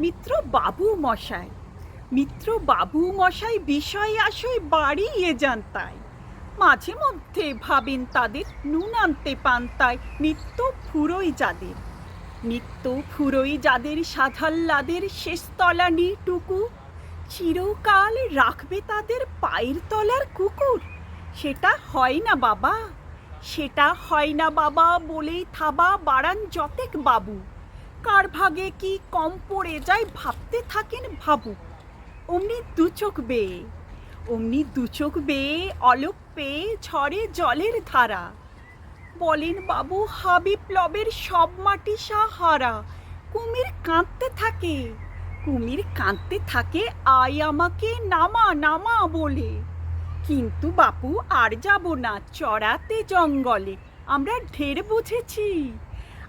মিত্র বাবু মশাই। মিত্র বাবু মশাই বিষয় আশয় বাড়িয়ে যান তাই মাঝে মধ্যে ভাবেন তাদের নুন আনতে পান তাই নিত্য ফুরোই যাদের। নিত্য ফুরোই যাদের সাধাল্লাদের শেষতলা টুকু চিরকাল রাখবে তাদের পায়ের তলার কুকুর। সেটা হয় না বাবা, সেটা হয় না বাবা বলেই থাবা বাড়ান যতেক বাবু। কার ভাগে কি কম পড়ে যায় ভাবতে থাকেন ভাবুক অমনি দু চোখ বেয়ে, অমনি দু চোখ বেয়ে অলোক পেয়ে ঝরে জলের ধারা। বলেন বাবু হাবিপ্লবের সব মাটি সাহারা। কুমির কাঁদতে থাকে, কুমির কাঁদতে থাকে, আয় আমাকে নামা নামা বলে। কিন্তু বাপু, আর যাব না চড়াতে জঙ্গলে। আমরা ঢের বুঝেছি।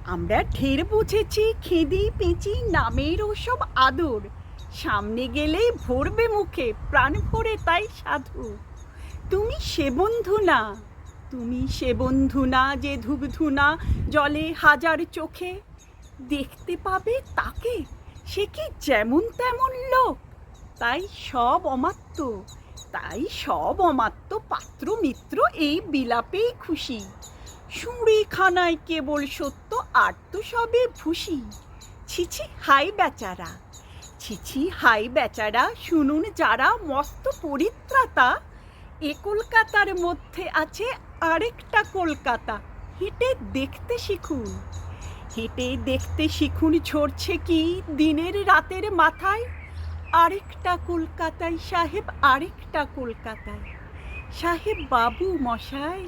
আমরা ঢের বুঝেছি খেদি, পেঁচি, নামের ওসব আদর। সামনে গেলেই ভরবে মুখে, প্রাণ ভরে তাই সাধু। তুমি সে বন্ধু না, তুমি সে বন্ধু না যে ধূপধুনা জলে হাজার চোখে। দেখতে পাবে তাকে, সে কি যেমন তেমন লোক। তাই সব অমাত্য, তাই সব অমাত্য পাত্র মিত্র এই বিলাপেই খুশি। সুঁড়ি খানায় কেবল সত্য আর তো সবে ভুসি ছিছি হাই বেচারা। ছিছি হাই বেচারা, শুনুন যারা মস্ত পরিত্রাতা। এ কলকাতার মধ্যে আছে আরেকটা কলকাতা, হেঁটে দেখতে শিখুন। হেঁটে দেখতে শিখুন ঝরছে কি দিনের রাতের মাথায়। আরেকটা কলকাতায় সাহেব, আরেকটা কলকাতায়। সাহেব বাবু মশাই